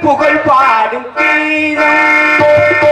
புகழ் பாடும் கீதம்.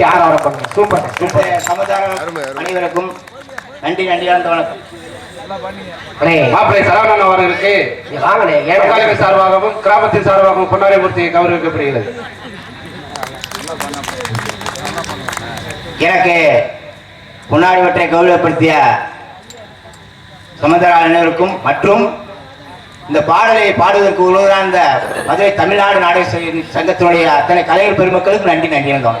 கைதட்டி ஆரவாரம் பண்ணுங்க சூப்பர் சூப்பர். சமுதாயம் அனைவருக்கும் நன்றி நன்றி ஆழ்ந்த வணக்கம். மாப்பிள்ளை சரவணன் அவர்களுக்கு சார்பாகவும் கிராமத்தின் சார்பாகவும் பொன்னாரைமூர்த்தி கௌரவிக்கப்படுகிறது எனக்கு வற்றை கௌரவப்படுத்திய சமுதாய அனைவருக்கும் மற்றும் இந்த பாடலை பாடுவதற்கு உருவான இந்த மதுரை தமிழ்நாடு நாடக சங்கத்தினுடைய அத்தனை கலைஞர் பெருமக்களுக்கும் நன்றி நன்றி வந்தோம்